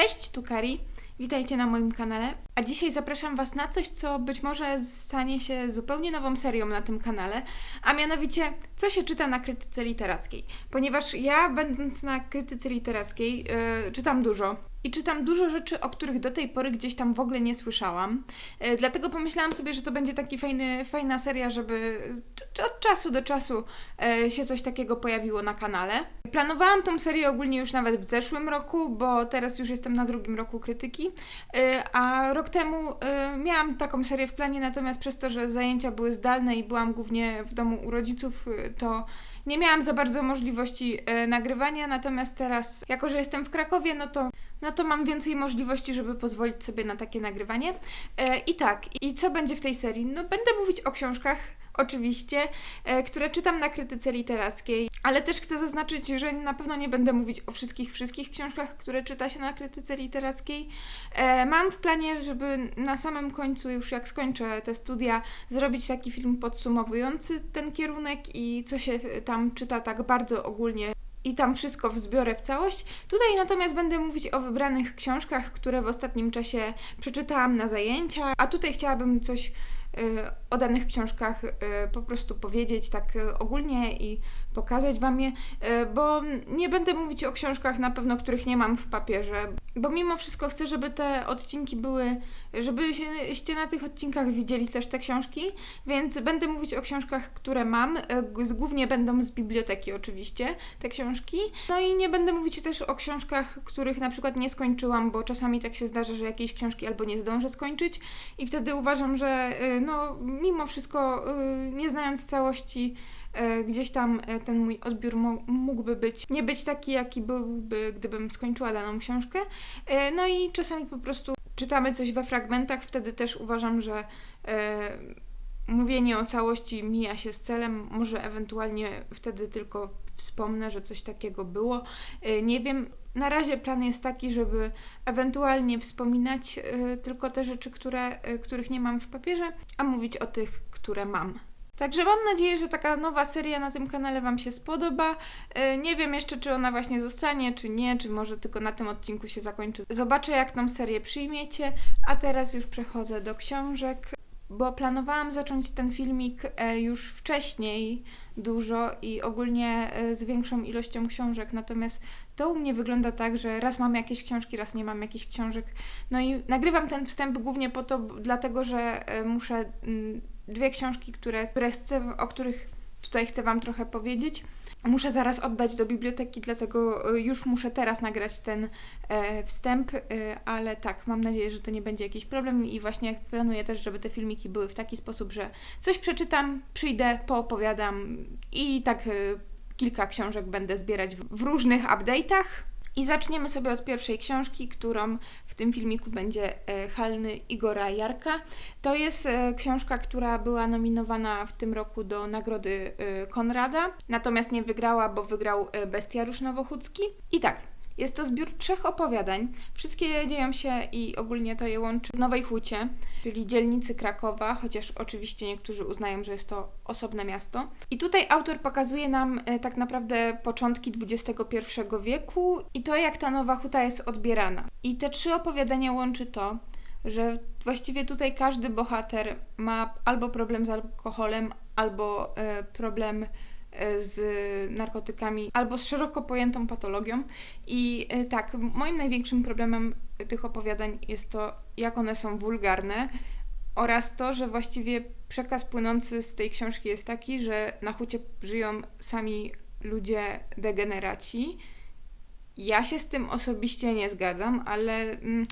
Cześć, tu Kari. Witajcie na moim kanale. A dzisiaj zapraszam Was na coś, co być może stanie się zupełnie nową serią na tym kanale, a mianowicie co się czyta na krytyce literackiej. Ponieważ ja, będąc na krytyce literackiej, yy, czytam dużo. I czytam dużo rzeczy, o których do tej pory gdzieś tam w ogóle nie słyszałam. Yy, dlatego pomyślałam sobie, że to będzie taki fajny, fajna seria, żeby od czasu do czasu yy, się coś takiego pojawiło na kanale. Planowałam tą serię ogólnie już nawet w zeszłym roku, bo teraz już jestem na drugim roku krytyki. Yy, a rok temu miałam taką serię w planie, natomiast przez to, że zajęcia były zdalne i byłam głównie w domu u rodziców, to nie miałam za bardzo możliwości nagrywania. Natomiast teraz, jako że jestem w Krakowie, no to, no to mam więcej możliwości, żeby pozwolić sobie na takie nagrywanie. Yy, I tak, i co będzie w tej serii? No, będę mówić o książkach. Oczywiście, e, które czytam na krytyce literackiej, ale też chcę zaznaczyć, że na pewno nie będę mówić o wszystkich, wszystkich książkach, które czyta się na krytyce literackiej. E, mam w planie, żeby na samym końcu, już jak skończę te studia, zrobić taki film podsumowujący ten kierunek i co się tam czyta tak bardzo ogólnie i tam wszystko wzbiorę w całość. Tutaj natomiast będę mówić o wybranych książkach, które w ostatnim czasie przeczytałam na zajęcia, a tutaj chciałabym coś y, o danych książkach y, po prostu powiedzieć tak y, ogólnie i pokazać Wam je, y, bo nie będę mówić o książkach na pewno, których nie mam w papierze, bo mimo wszystko chcę, żeby te odcinki były, żebyście na tych odcinkach widzieli też te książki, więc będę mówić o książkach, które mam, głównie będą z biblioteki oczywiście, te książki, no i nie będę mówić też o książkach, których na przykład nie skończyłam, bo czasami tak się zdarza, że jakieś książki albo nie zdążę skończyć i wtedy uważam, że no mimo wszystko y, nie znając całości y, gdzieś tam y, ten mój odbiór mógłby być, nie być taki jaki byłby, gdybym skończyła daną książkę. No i czasami po prostu czytamy coś we fragmentach, wtedy też uważam, że mówienie o całości mija się z celem, może ewentualnie wtedy tylko wspomnę, że coś takiego było. Nie wiem, na razie plan jest taki, żeby ewentualnie wspominać y, tylko te rzeczy, które, y, których nie mam w papierze, a mówić o tych, które mam. Także mam nadzieję, że taka nowa seria na tym kanale Wam się spodoba. Y, Nie wiem jeszcze, czy ona właśnie zostanie, czy nie, czy może tylko na tym odcinku się zakończy. Zobaczę, jak tą serię przyjmiecie, a teraz już przechodzę do książek, bo planowałam zacząć ten filmik e, już wcześniej dużo i ogólnie e, z większą ilością książek, natomiast to u mnie wygląda tak, że raz mam jakieś książki, raz nie mam jakichś książek. No i nagrywam ten wstęp głównie po to, dlatego że e, muszę mm, dwie książki, które, które chcę, o których tutaj chcę Wam trochę powiedzieć. Muszę zaraz oddać do biblioteki, dlatego e, już muszę teraz nagrać ten e, wstęp, e, ale tak, mam nadzieję, że to nie będzie jakiś problem i właśnie planuję też, żeby te filmiki były w taki sposób, że coś przeczytam, przyjdę, poopowiadam i tak e, kilka książek będę zbierać w, w różnych update'ach. I zaczniemy sobie od pierwszej książki, którą w tym filmiku będzie e, Halny Igora Jarka. To jest e, książka, która była nominowana w tym roku do nagrody e, Konrada, natomiast nie wygrała, bo wygrał Bestiariusz Nowochódzki. I tak, jest to zbiór trzech opowiadań. Wszystkie dzieją się i ogólnie to je łączy w Nowej Hucie, czyli dzielnicy Krakowa, chociaż oczywiście niektórzy uznają, że jest to osobne miasto. I tutaj autor pokazuje nam e, tak naprawdę początki XXI wieku i to, jak ta Nowa Huta jest odbierana. I te trzy opowiadania łączy to, że właściwie tutaj każdy bohater ma albo problem z alkoholem, albo e, problem z narkotykami, albo z szeroko pojętą patologią. I e, tak, moim największym problemem tych opowiadań jest to, jak one są wulgarne oraz to, że właściwie przekaz płynący z tej książki jest taki, że na hucie żyją sami ludzie degeneraci. Ja się z tym osobiście nie zgadzam, ale mm,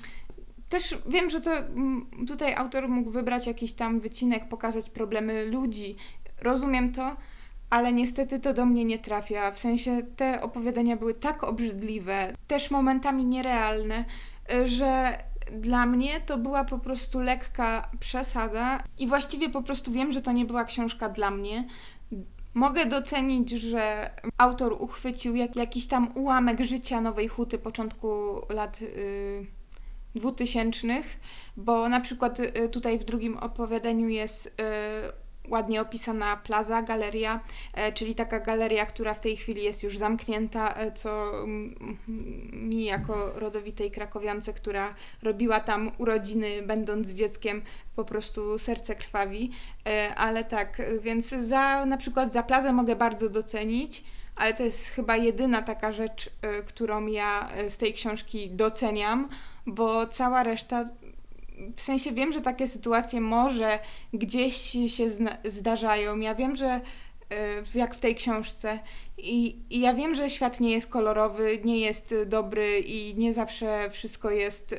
też wiem, że to mm, tutaj autor mógł wybrać jakiś tam wycinek, pokazać problemy ludzi. Rozumiem to, ale niestety to do mnie nie trafia. W sensie te opowiadania były tak obrzydliwe, też momentami nierealne, y, że dla mnie to była po prostu lekka przesada i właściwie po prostu wiem, że to nie była książka dla mnie. Mogę docenić, że autor uchwycił jak, jakiś tam ułamek życia Nowej Huty początku lat y, dwutysięcznych, bo na przykład y, tutaj w drugim opowiadaniu jest y, ładnie opisana plaza, galeria, e, czyli taka galeria, która w tej chwili jest już zamknięta, e, co mi jako rodowitej krakowiance, która robiła tam urodziny będąc dzieckiem, po prostu serce krwawi. E, Ale tak, więc za na przykład za plazę mogę bardzo docenić, ale to jest chyba jedyna taka rzecz, którą ja z tej książki doceniam, bo cała reszta w sensie wiem, że takie sytuacje może gdzieś się zdarzają. Ja wiem, że y, jak w tej książce i, i ja wiem, że świat nie jest kolorowy, nie jest dobry i nie zawsze wszystko jest y,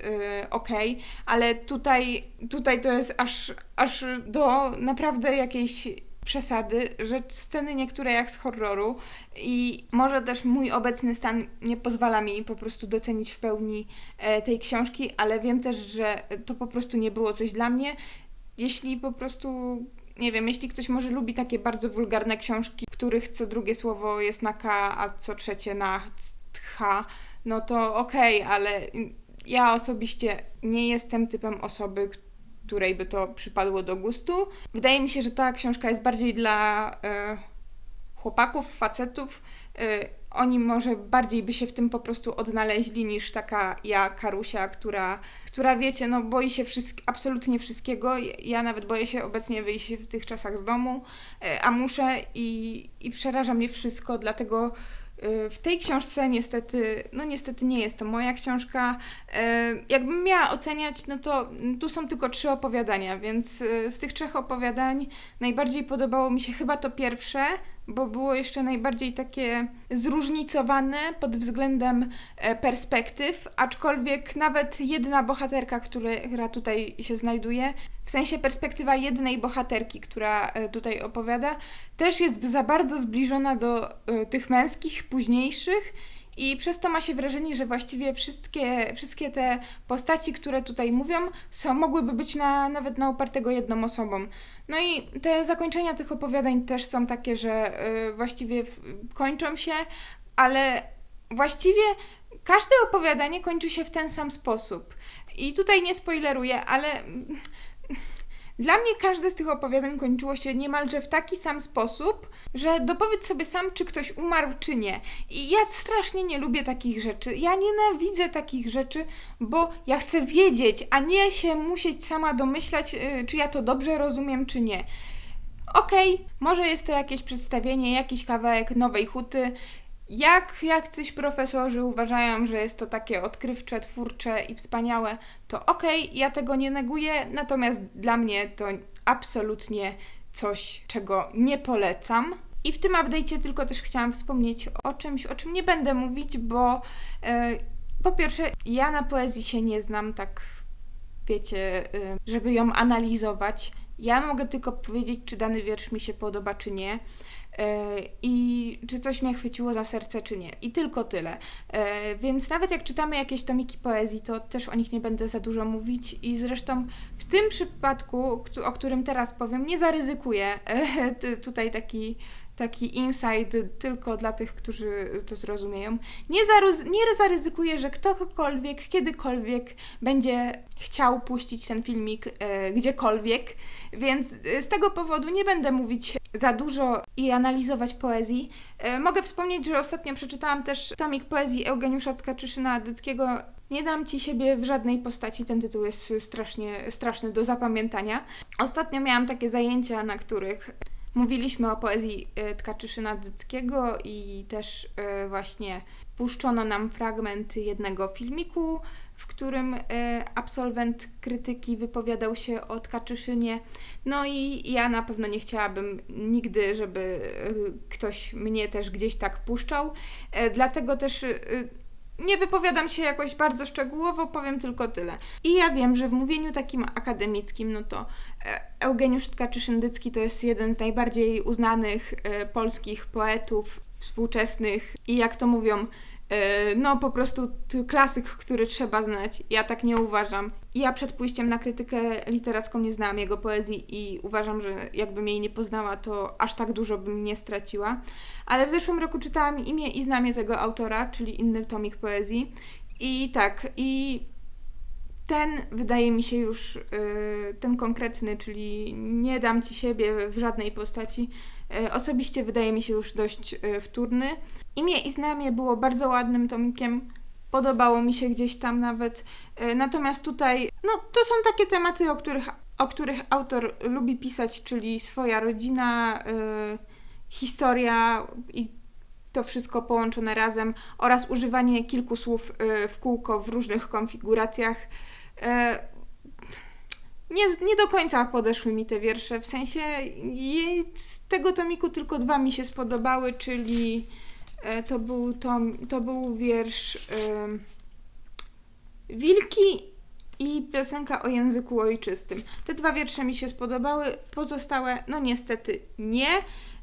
okej, ale tutaj, tutaj to jest aż, aż do naprawdę jakiejś przesady, że sceny niektóre jak z horroru i może też mój obecny stan nie pozwala mi po prostu docenić w pełni e, tej książki, ale wiem też, że to po prostu nie było coś dla mnie. Jeśli po prostu, nie wiem, jeśli ktoś może lubi takie bardzo wulgarne książki, w których co drugie słowo jest na K, a co trzecie na H, no to okej, ale ja osobiście nie jestem typem osoby, której by to przypadło do gustu. Wydaje mi się, że ta książka jest bardziej dla e, chłopaków, facetów. E, oni może bardziej by się w tym po prostu odnaleźli niż taka ja, Karusia, która, która wiecie, no boi się wszystk- absolutnie wszystkiego. Ja nawet boję się obecnie wyjść w tych czasach z domu, e, a muszę i, i przeraża mnie wszystko, dlatego w tej książce niestety, no niestety nie jest to moja książka. E, Jakbym miała oceniać, no to tu są tylko trzy opowiadania, więc e, z tych trzech opowiadań najbardziej podobało mi się chyba to pierwsze, bo było jeszcze najbardziej takie zróżnicowane pod względem e, perspektyw, aczkolwiek nawet jedna bohaterka, która tutaj się znajduje, w sensie perspektywa jednej bohaterki, która e, tutaj opowiada, też jest za bardzo zbliżona do e, tych męskich, późniejszych. I przez to ma się wrażenie, że właściwie wszystkie, wszystkie te postaci, które tutaj mówią, są, mogłyby być na, nawet na upartego jedną osobą. No i te zakończenia tych opowiadań też są takie, że y, właściwie w, kończą się, ale właściwie każde opowiadanie kończy się w ten sam sposób. I tutaj nie spoileruję, ale dla mnie każde z tych opowiadań kończyło się niemalże w taki sam sposób, że dopowiedz sobie sam, czy ktoś umarł, czy nie. I ja strasznie nie lubię takich rzeczy. Ja nienawidzę takich rzeczy, bo ja chcę wiedzieć, a nie się musieć sama domyślać, y, czy ja to dobrze rozumiem, czy nie. Okej, może jest to jakieś przedstawienie, jakiś kawałek nowej huty. Jak jacyś profesorzy uważają, że jest to takie odkrywcze, twórcze i wspaniałe, to okej, ja tego nie neguję, natomiast dla mnie to absolutnie coś, czego nie polecam. I w tym update'cie tylko też chciałam wspomnieć o czymś, o czym nie będę mówić, bo e, po pierwsze, ja na poezji się nie znam tak, wiecie, e, żeby ją analizować. Ja mogę tylko powiedzieć, czy dany wiersz mi się podoba, czy nie. E, I czy coś mnie chwyciło za serce, czy nie. I tylko tyle. E, Więc nawet jak czytamy jakieś tomiki poezji, to też o nich nie będę za dużo mówić. I zresztą w tym przypadku, o którym teraz powiem, nie zaryzykuję e, tutaj taki. Taki insight tylko dla tych, którzy to zrozumieją. Nie, zaruz- nie zaryzykuję, że ktokolwiek, kiedykolwiek będzie chciał puścić ten filmik e, gdziekolwiek, więc e, z tego powodu nie będę mówić za dużo i analizować poezji. E, mogę wspomnieć, że ostatnio przeczytałam też tomik poezji Eugeniusza Tkaczyszyna-Dyckiego Nie dam ci siebie w żadnej postaci, ten tytuł jest strasznie straszny do zapamiętania. Ostatnio miałam takie zajęcia, na których mówiliśmy o poezji e, Tkachyszyna Dyckiego i też e, właśnie puszczono nam fragment jednego filmiku, w którym e, absolwent krytyki wypowiadał się o Tkachyszynie. No i ja na pewno nie chciałabym nigdy, żeby ktoś mnie też gdzieś tak puszczał. Dlatego też nie wypowiadam się jakoś bardzo szczegółowo, powiem tylko tyle. I ja wiem, że w mówieniu takim akademickim, no to e, Eugeniusz Tkaczyszyn-Dycki to jest jeden z najbardziej uznanych e, polskich poetów współczesnych i jak to mówią, no po prostu klasyk, który trzeba znać. Ja tak nie uważam. Ja przed pójściem na krytykę literacką nie znałam jego poezji i uważam, że jakbym jej nie poznała, to aż tak dużo bym nie straciła. Ale w zeszłym roku czytałam imię i znamię tego autora, czyli inny tomik poezji. I tak, i ten wydaje mi się już, y, ten konkretny, czyli nie dam ci siebie w żadnej postaci, osobiście wydaje mi się już dość y, wtórny. Imię i znamie było bardzo ładnym tomikiem, podobało mi się gdzieś tam nawet. Y, Natomiast tutaj, no to są takie tematy, o których, o których autor lubi pisać, czyli swoja rodzina, historia i to wszystko połączone razem oraz używanie kilku słów w kółko w różnych konfiguracjach. Nie, nie do końca podeszły mi te wiersze, w sensie z tego tomiku tylko dwa mi się spodobały, czyli e, to był, tom, to był wiersz Wilki i piosenka o języku ojczystym. Te dwa wiersze mi się spodobały, pozostałe, no niestety nie.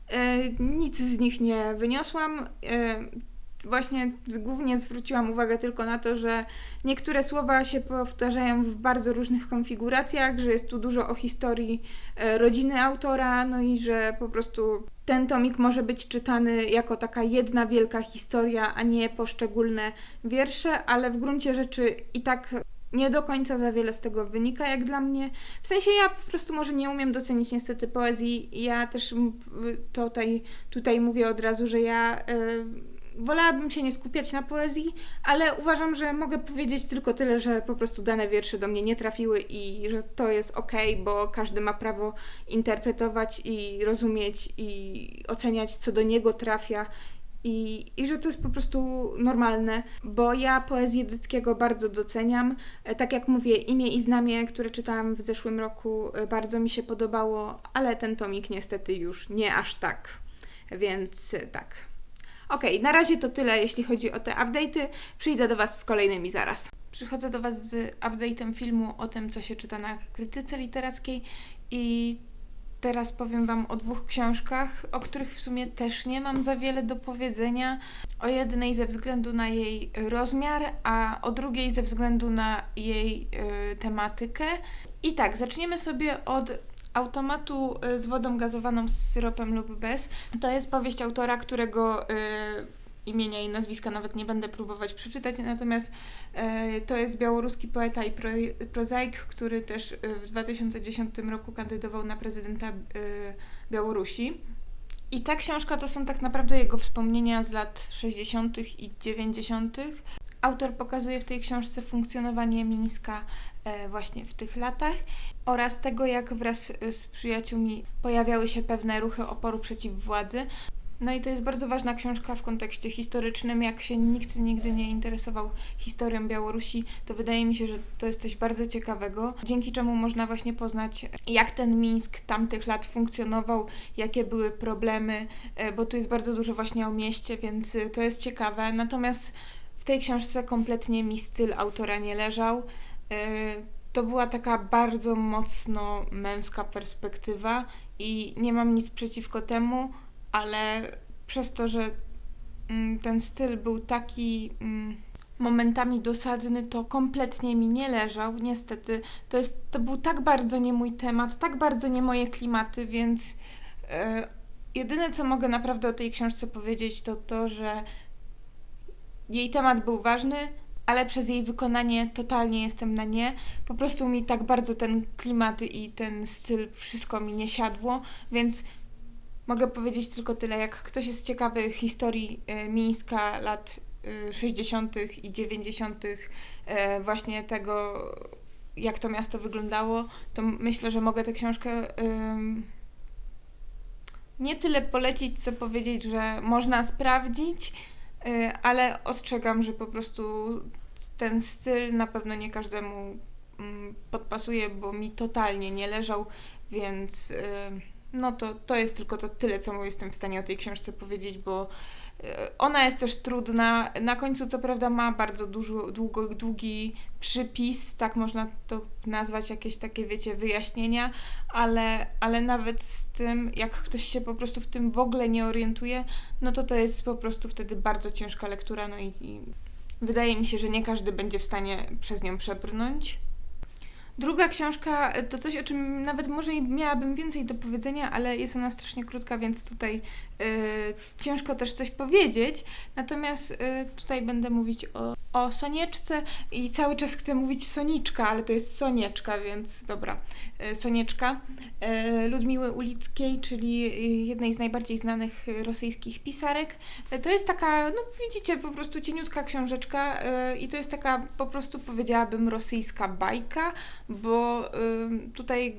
E, nic z nich nie wyniosłam. E, właśnie głównie zwróciłam uwagę tylko na to, że niektóre słowa się powtarzają w bardzo różnych konfiguracjach, że jest tu dużo o historii e, rodziny autora, no i że po prostu ten tomik może być czytany jako taka jedna wielka historia, a nie poszczególne wiersze, ale w gruncie rzeczy i tak nie do końca za wiele z tego wynika, jak dla mnie. W sensie ja po prostu może nie umiem docenić niestety poezji. Ja też tutaj, tutaj mówię od razu, że ja y, wolałabym się nie skupiać na poezji, ale uważam, że mogę powiedzieć tylko tyle, że po prostu dane wiersze do mnie nie trafiły i że to jest okej, bo każdy ma prawo interpretować i rozumieć i oceniać, co do niego trafia. I, I że to jest po prostu normalne, bo ja poezję Dyckiego bardzo doceniam. E, Tak jak mówię, imię i znamie, które czytałam w zeszłym roku, e, bardzo mi się podobało, ale ten tomik niestety już nie aż tak. Więc e, tak. Okej, na razie to tyle, jeśli chodzi o te update'y. Przyjdę do Was z kolejnymi zaraz. Przychodzę do Was z update'em filmu o tym, co się czyta na krytyce literackiej i teraz powiem Wam o dwóch książkach, o których w sumie też nie mam za wiele do powiedzenia. O jednej ze względu na jej rozmiar, a o drugiej ze względu na jej y, tematykę. I tak, zaczniemy sobie od automatu y, z wodą gazowaną z syropem lub bez. To jest powieść autora, którego y, imienia i nazwiska nawet nie będę próbować przeczytać, natomiast y, to jest białoruski poeta i pro, prozaik, który też y, w 2010 roku kandydował na prezydenta y, Białorusi. I ta książka to są tak naprawdę jego wspomnienia z lat 60. i 90. Autor pokazuje w tej książce funkcjonowanie Mińska e, właśnie w tych latach oraz tego, jak wraz e, z przyjaciółmi pojawiały się pewne ruchy oporu przeciw władzy. No i to jest bardzo ważna książka w kontekście historycznym. Jak się nikt nigdy nie interesował historią Białorusi, to wydaje mi się, że to jest coś bardzo ciekawego, dzięki czemu można właśnie poznać, jak ten Mińsk tamtych lat funkcjonował, jakie były problemy, e, bo tu jest bardzo dużo właśnie o mieście, więc to jest ciekawe. Natomiast w tej książce kompletnie mi styl autora nie leżał. E, To była taka bardzo mocno męska perspektywa i nie mam nic przeciwko temu, ale przez to, że mm, ten styl był taki mm, momentami dosadny, to kompletnie mi nie leżał. Niestety, to, jest, to był tak bardzo nie mój temat, tak bardzo nie moje klimaty, więc e, jedyne co mogę naprawdę o tej książce powiedzieć, to to, że jej temat był ważny, ale przez jej wykonanie totalnie jestem na nie. Po prostu mi tak bardzo ten klimat i ten styl, wszystko mi nie siadło, więc mogę powiedzieć tylko tyle. Jak ktoś jest ciekawy historii y, Mińska lat y, 60. i 90., y, właśnie tego, jak to miasto wyglądało, to myślę, że mogę tę książkę. nie tyle polecić, co powiedzieć, że można sprawdzić, y, ale ostrzegam, że po prostu ten styl na pewno nie każdemu mm, podpasuje, bo mi totalnie nie leżał, więc y, no to, to jest tylko to tyle, co jestem w stanie o tej książce powiedzieć, bo y, ona jest też trudna. Na końcu, co prawda, ma bardzo dużo, długo, długi przypis, tak można to nazwać, jakieś takie, wiecie, wyjaśnienia, ale, ale nawet z tym, jak ktoś się po prostu w tym w ogóle nie orientuje, no to to jest po prostu wtedy bardzo ciężka lektura, no i, i wydaje mi się, że nie każdy będzie w stanie przez nią przebrnąć. Druga książka to coś, o czym nawet może miałabym więcej do powiedzenia, ale jest ona strasznie krótka, więc tutaj y, ciężko też coś powiedzieć. Natomiast y, tutaj będę mówić o o Sonieczce i cały czas chcę mówić Soniczka, ale to jest Sonieczka, więc dobra. E, Sonieczka e, Ludmiły Ulickiej, czyli e, jednej z najbardziej znanych rosyjskich pisarek. To jest taka, no widzicie, po prostu cieniutka książeczka i to jest taka po prostu powiedziałabym rosyjska bajka, bo tutaj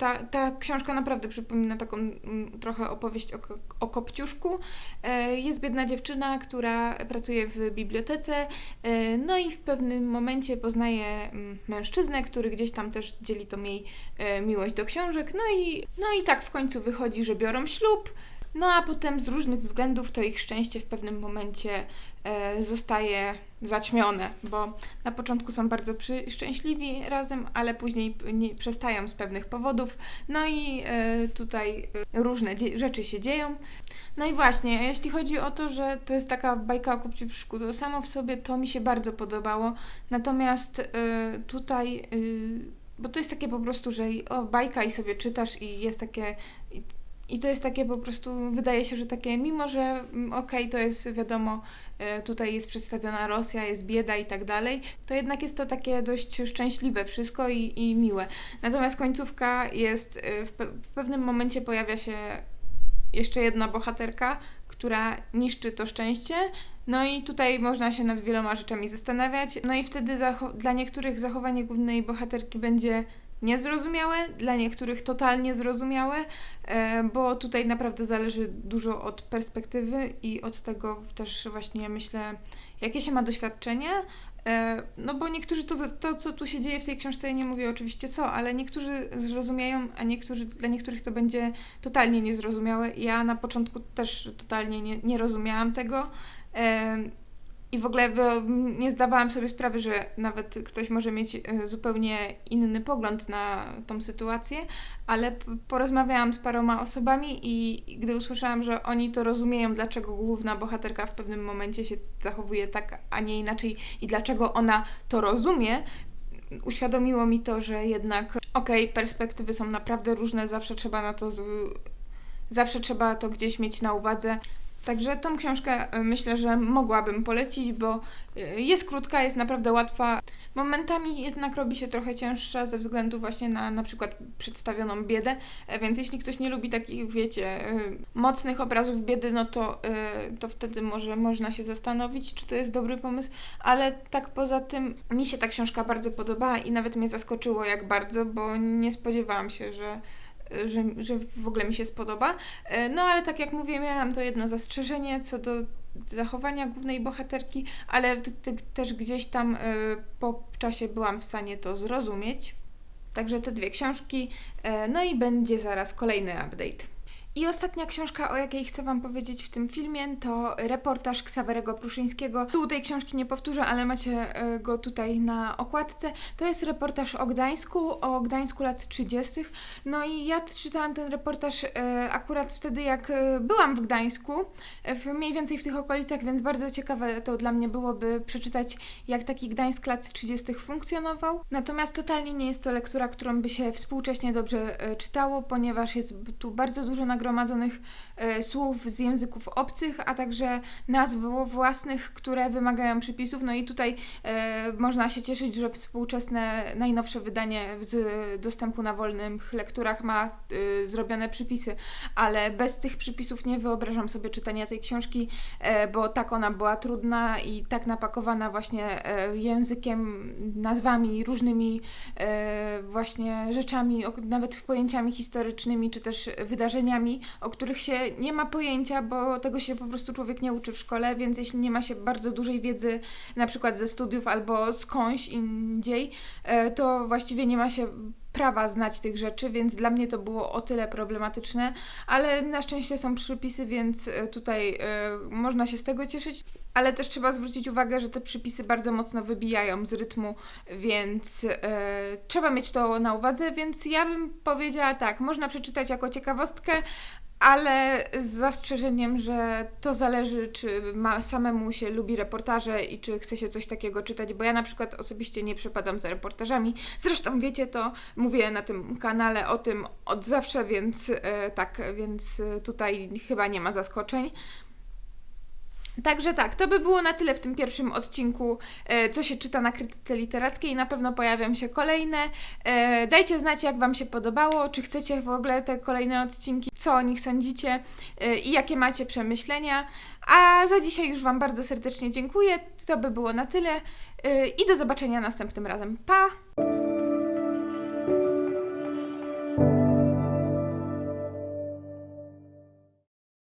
ta, ta książka naprawdę przypomina taką mm, trochę opowieść o, o Kopciuszku. E, Jest biedna dziewczyna, która pracuje w bibliotece, e, no i w pewnym momencie poznaje mm, mężczyznę, który gdzieś tam też dzieli tą jej e, miłość do książek. No i, no i tak w końcu wychodzi, że biorą ślub. No a potem z różnych względów to ich szczęście w pewnym momencie e, zostaje zaćmione, bo na początku są bardzo przy, szczęśliwi razem, ale później nie, przestają z pewnych powodów. No i e, tutaj e, różne rzeczy się dzieją. No i właśnie, jeśli chodzi o to, że to jest taka bajka o Kupciuszku, to samo w sobie to mi się bardzo podobało. Natomiast e, tutaj, e, bo to jest takie po prostu, że o, bajka i sobie czytasz i jest takie... I, to jest takie po prostu, wydaje się, że takie, mimo że mm, okej, to jest wiadomo, e, tutaj jest przedstawiona Rosja, jest bieda i tak dalej, to jednak jest to takie dość szczęśliwe wszystko i, i miłe. Natomiast końcówka jest, e, w, pe- w pewnym momencie pojawia się jeszcze jedna bohaterka, która niszczy to szczęście. No i tutaj można się nad wieloma rzeczami zastanawiać. No i wtedy dla niektórych zachowanie głównej bohaterki będzie niezrozumiałe, dla niektórych totalnie zrozumiałe, e, bo tutaj naprawdę zależy dużo od perspektywy i od tego też właśnie myślę, jakie się ma doświadczenie. E, No bo niektórzy to, to, co tu się dzieje w tej książce, ja nie mówię oczywiście co, ale niektórzy zrozumieją, a niektórzy, dla niektórych to będzie totalnie niezrozumiałe. Ja na początku też totalnie nie, nie rozumiałam tego. I w ogóle nie zdawałam sobie sprawy, że nawet ktoś może mieć e, zupełnie inny pogląd na tą sytuację, ale porozmawiałam z paroma osobami i gdy usłyszałam, że oni to rozumieją, dlaczego główna bohaterka w pewnym momencie się zachowuje tak, a nie inaczej i dlaczego ona to rozumie, uświadomiło mi to, że jednak okej, perspektywy są naprawdę różne, zawsze trzeba na to zawsze trzeba to gdzieś mieć na uwadze. Także tą książkę y, myślę, że mogłabym polecić, bo y, jest krótka, jest naprawdę łatwa. Momentami jednak robi się trochę cięższa ze względu właśnie na na przykład przedstawioną biedę, E, więc jeśli ktoś nie lubi takich, wiecie, mocnych obrazów biedy, no to, to wtedy może można się zastanowić, czy to jest dobry pomysł, ale tak poza tym mi się ta książka bardzo podobała i nawet mnie zaskoczyło jak bardzo, bo nie spodziewałam się, że że, że w ogóle mi się spodoba. E, No ale tak jak mówię, miałam to jedno zastrzeżenie co do zachowania głównej bohaterki, ale też gdzieś tam e, po czasie byłam w stanie to zrozumieć. Także te dwie książki, e, no i będzie zaraz kolejny update. I ostatnia książka, o jakiej chcę Wam powiedzieć w tym filmie, to reportaż Ksawerego Pruszyńskiego. Tu tej książki nie powtórzę, ale macie e, go tutaj na okładce. To jest reportaż o Gdańsku, o Gdańsku lat 30. No i ja czytałam ten reportaż e, akurat wtedy, jak e, byłam w Gdańsku, w, mniej więcej w tych okolicach, więc bardzo ciekawe to dla mnie byłoby przeczytać, jak taki Gdańsk lat 30. funkcjonował. Natomiast totalnie nie jest to lektura, którą by się współcześnie dobrze czytało, ponieważ jest tu bardzo dużo nagromadzonych e, słów z języków obcych, a także nazw własnych, które wymagają przypisów. No i tutaj e, można się cieszyć, że współczesne, najnowsze wydanie z dostępu na wolnych lekturach ma e, zrobione przypisy, ale bez tych przypisów nie wyobrażam sobie czytania tej książki, bo tak ona była trudna i tak napakowana właśnie językiem, nazwami, różnymi właśnie rzeczami, nawet pojęciami historycznymi, czy też wydarzeniami, o których się nie ma pojęcia, bo tego się po prostu człowiek nie uczy w szkole, więc jeśli nie ma się bardzo dużej wiedzy, na przykład ze studiów albo skądś indziej, e, to właściwie nie ma się prawa znać tych rzeczy, więc dla mnie to było o tyle problematyczne, ale na szczęście są przypisy, więc e, tutaj e, można się z tego cieszyć, ale też trzeba zwrócić uwagę, że te przypisy bardzo mocno wybijają z rytmu, więc e, trzeba mieć to na uwadze, więc ja bym powiedziała tak, można przeczytać jako ciekawostkę, ale z zastrzeżeniem, że to zależy, czy ma, samemu się lubi reportaże i czy chce się coś takiego czytać, bo ja na przykład osobiście nie przepadam za reportażami. Zresztą wiecie to, mówię na tym kanale o tym od zawsze, więc e, tak, więc tutaj chyba nie ma zaskoczeń. Także tak, to by było na tyle w tym pierwszym odcinku, e, co się czyta na krytyce literackiej. Na pewno pojawią się kolejne. E, Dajcie znać, jak Wam się podobało, czy chcecie w ogóle te kolejne odcinki, co o nich sądzicie e, i jakie macie przemyślenia. A za dzisiaj już Wam bardzo serdecznie dziękuję. To by było na tyle i do zobaczenia następnym razem. Pa!